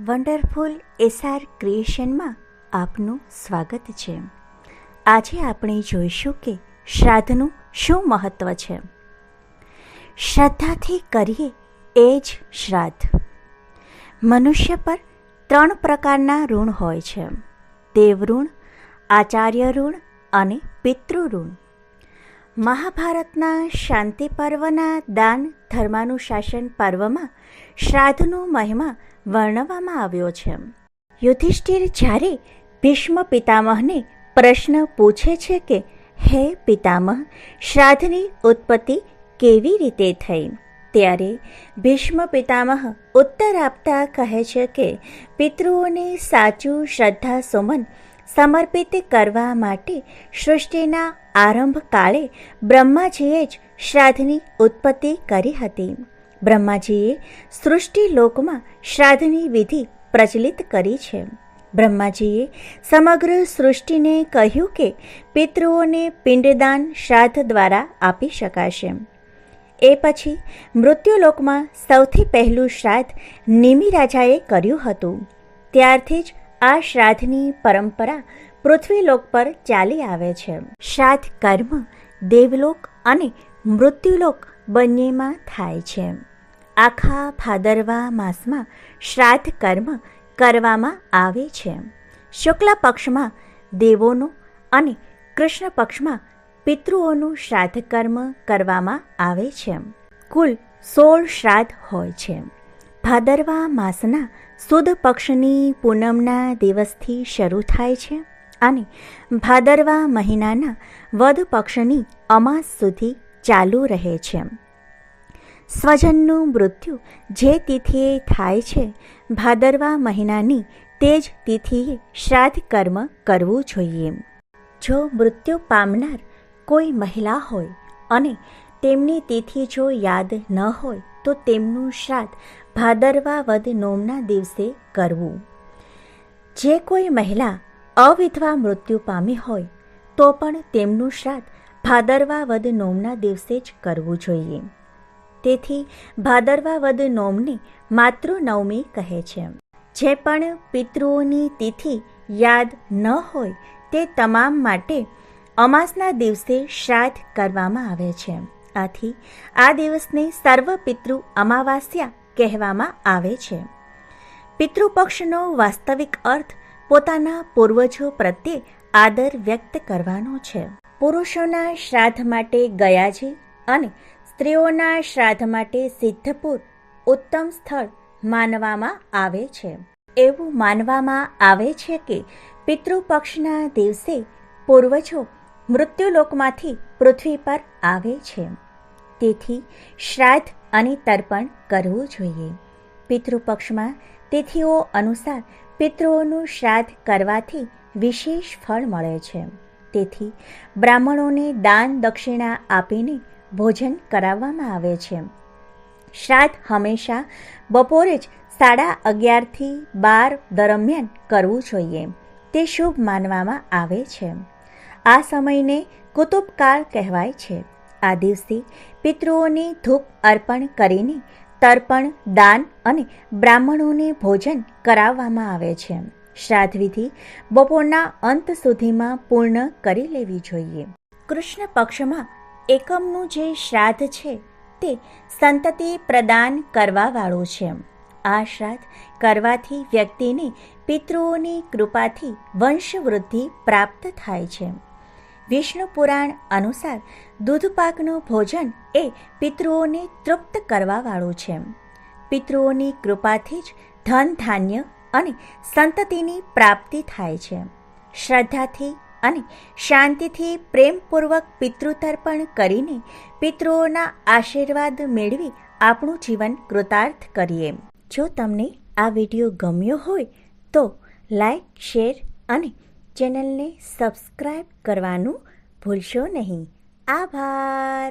Wonderful SR ક્રિએશનમાં આપનું સ્વાગત છે. આજે આપણે જોઈશું કે શ્રાદ્ધનું શું મહત્ત્વ છે. શ્રદ્ધાથી કરીએ એ જ શ્રાદ્ધ. મનુષ્ય પર ત્રણ પ્રકારના ઋણ હોય છે. દેવ ઋણ આચાર્ય ઋણ અને પિતૃ ઋણ. મહાભારતના શાંતિ પર્વના દાન ધર્માનુશાસન પર્વમાં શ્રાદ્ધનો મહિમા વર્ણવવામાં આવ્યો છે. યુધિષ્ઠિર જ્યારે ભીષ્મ પિતામહને પ્રશ્ન પૂછે છે કે, હે પિતામહ, શ્રાદ્ધની ઉત્પત્તિ કેવી રીતે થઈ? ત્યારે ભીષ્મ પિતામહ ઉત્તર આપતા કહે છે કે, પિતૃઓને સાચું શ્રદ્ધા સુમન સમર્પિત કરવા માટે સૃષ્ટિના આરંભ કાળે બ્રહ્માજીએ જ શ્રાદ્ધની ઉત્પત્તિ કરી હતી. બ્રહ્માજીએ સૃષ્ટિ લોકમાં શ્રાદ્ધની વિધિ પ્રચલિત કરી છે. બ્રહ્માજીએ સમગ્ર સૃષ્ટિને કહ્યું કે પિતૃઓને પિંડદાન શ્રાદ્ધ દ્વારા આપી શકાશે. એ પછી મૃત્યુલોકમાં સૌથી પહેલું શ્રાદ્ધ નિમિ રાજાએ કર્યું હતું. ત્યારથી જ આ શ્રાદ્ધની પરંપરા પૃથ્વીલોક પર ચાલી આવે છે. શ્રાદ્ધ કર્મ, દેવલોક અને મૃત્યુલોક બંનેમાં થાય છે. આખા ભાદરવા માસમાં શ્રાદ્ધ કર્મ કરવામાં આવે છે. શુક્લ પક્ષમાં દેવોનું અને કૃષ્ણ પક્ષમાં પિતૃઓનું શ્રાદ્ધ કર્મ કરવામાં આવે છે. કુલ સોળ શ્રાદ્ધ હોય છે. ભાદરવા માસના સુદ પક્ષની પૂનમના દિવસથી શરૂ થાય છે અને ભાદરવા મહિનાના વદ પક્ષની અમાસ સુધી ચાલુ રહે છે. સ્વજનનું મૃત્યુ જે તિથિએ થાય છે, ભાદરવા મહિનાની તે જ તિથિએ શ્રાદ્ધ કર્મ કરવું જોઈએ. જો મૃત્યુ પામનાર કોઈ મહિલા હોય અને તેમની તિથિ જો યાદ ન હોય, તો તેમનું શ્રાદ્ધ ભાદરવા વદ નોમના દિવસે કરવું. જે કોઈ મહિલા અવિધવા મૃત્યુ પામી હોય, તો પણ તેમનું શ્રાદ્ધ ભાદરવા વદ નોમના દિવસે જ કરવું જોઈએ. તેથી ભાદરવા વદ નોમને માતૃનવમી કહે છે. જે પણ પિતૃઓની તિથિ યાદ ન હોય, તે તમામ માટે અમાસના દિવસે શ્રાદ્ધ કરવામાં આવે છે. આથી આ દિવસને સર્વ પિતૃ અમાવાસ્યા કહેવામાં આવે છે. પિતૃપક્ષનો વાસ્તવિક અર્થ પોતાના પૂર્વજો પ્રત્યે આદર વ્યક્ત કરવાનો છે. પુરુષોના શ્રાદ્ધ માટે ગયાજી અને સ્ત્રીઓના શ્રાદ્ધ માટે સિદ્ધપુર ઉત્તમ સ્થળ માનવામાં આવે છે. એવું માનવામાં આવે છે કે પિતૃપક્ષના દિવસે પૂર્વજો મૃત્યુલોકમાંથી પૃથ્વી પર આવે છે. તેથી શ્રાદ્ધ અને તર્પણ કરવું જોઈએ. પિતૃપક્ષમાં તિથિઓ અનુસાર પિતૃઓનું શ્રાદ્ધ કરવાથી વિશેષ ફળ મળે છે. તેથી બ્રાહ્મણોને દાન દક્ષિણા આપીને ભોજન કરાવવામાં આવે છે. શ્રાદ્ધ હંમેશા બપોરે જ સાડા અગિયારથી બાર દરમિયાન કરવું જોઈએ. તે શુભ માનવામાં આવે છે. આ સમયને કુતુબકાળ કહેવાય છે. આ દિવસે પિતૃઓને ધૂપ અર્પણ કરીને તર્પણ, દાન અને બ્રાહ્મણોને ભોજન કરાવવામાં આવે છે. શ્રાદ્ધ વિધિ બપોરના અંત સુધીમાં પૂર્ણ કરી લેવી જોઈએ. કૃષ્ણ પક્ષમાં એકમનું જે શ્રાદ્ધ છે તે સંતતિ પ્રદાન કરવાવાળું છે. આ શ્રાદ્ધ કરવાથી વ્યક્તિને પિતૃઓની કૃપાથી વંશવૃદ્ધિ પ્રાપ્ત થાય છે. વિષ્ણુ પુરાણ અનુસાર દૂધપાકનું ભોજન એ પિતૃઓને તૃપ્ત કરવાવાળું છે. પિતૃઓની કૃપાથી જ ધન, ધાન્ય અને સંતતિની પ્રાપ્તિ થાય છે. શ્રદ્ધાથી અને શાંતિથી પ્રેમપૂર્વક પિતૃતર્પણ કરીને પિતૃઓના આશીર્વાદ મેળવી આપણું જીવન કૃતાર્થ કરીએ. જો તમને આ વીડિયો ગમ્યો હોય તો લાઈક, શેર અને ચેનલને સબસ્ક્રાઈબ કરવાનું ભૂલશો નહીં. આભાર.